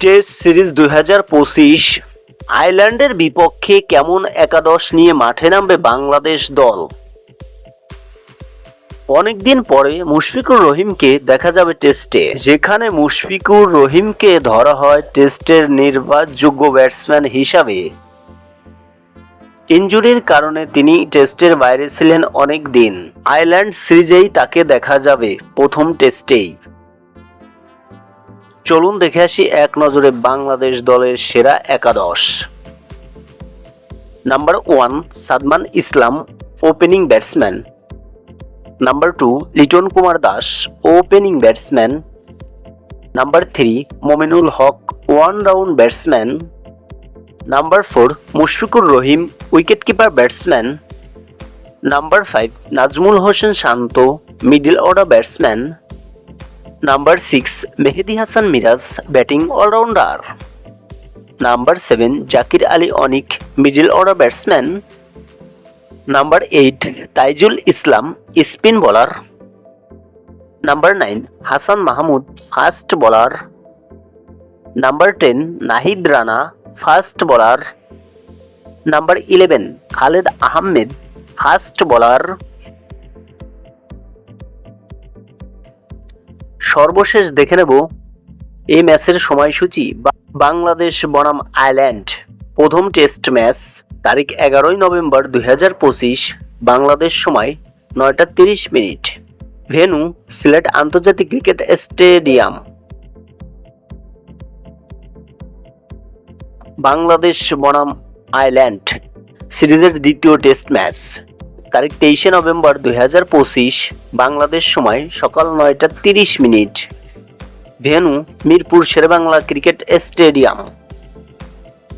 Test series দুই হাজার পঁচিশ আয়ারল্যান্ডের বিপক্ষে কেমন একাদশ নিয়ে মাঠে নামবে বাংলাদেশ দল? অনেকদিন পরে মুশফিকুর রহিমকে দেখা যাবে টেস্টে, যেখানে মুশফিকুর রহিমকে ধরা হয় টেস্টের নির্বাচযোগ্য ব্যাটসম্যান হিসাবে। ইনজুরির কারণে তিনি টেস্টের বাইরে ছিলেন অনেক দিন আয়ারল্যান্ড সিরিজেই তাকে দেখা যাবে প্রথম টেস্টেই। চলুন দেখে আসি এক নজরে বাংলাদেশ দলের সেরা একাদশ। Number one Sadman Islam opening batsman number two Liton Kumar Das opening batsman number three Mominul Haque one round batsman number four Mushfiqur Rahim wicketkeeper batsman number five Najmul Hossain Shanto middle order batsman number six Mehedi Hasan Miraz batting allrounder number seven Jaker Ali Anik middle order batsman number eight Taijul Islam spin bowler number nine Hasan Mahmud fast bowler number ten Nahid Rana fast bowler number eleven Khaled Ahmed fast bowler সর্বশেষ দেখে নেব এই ম্যাচের সময়সূচি বাংলাদেশ বনাম Ireland. প্রথম test match তারিখ এগারোই নভেম্বর দুই হাজার পঁচিশ, বাংলাদেশ সময় নয়টা তিরিশ মিনিট। ভেনু, সিলেট আন্তর্জাতিক ক্রিকেট স্টেডিয়াম। বাংলাদেশ বনাম আয়ারল্যান্ড। সিরিজের দ্বিতীয় টেস্ট ম্যাচ। তারিখ তেইশে নভেম্বর দুই হাজার পঁচিশ, বাংলাদেশ সময় সকাল নয়টা তিরিশ minute. Venue, Mirpur Sher Bangla cricket stadium.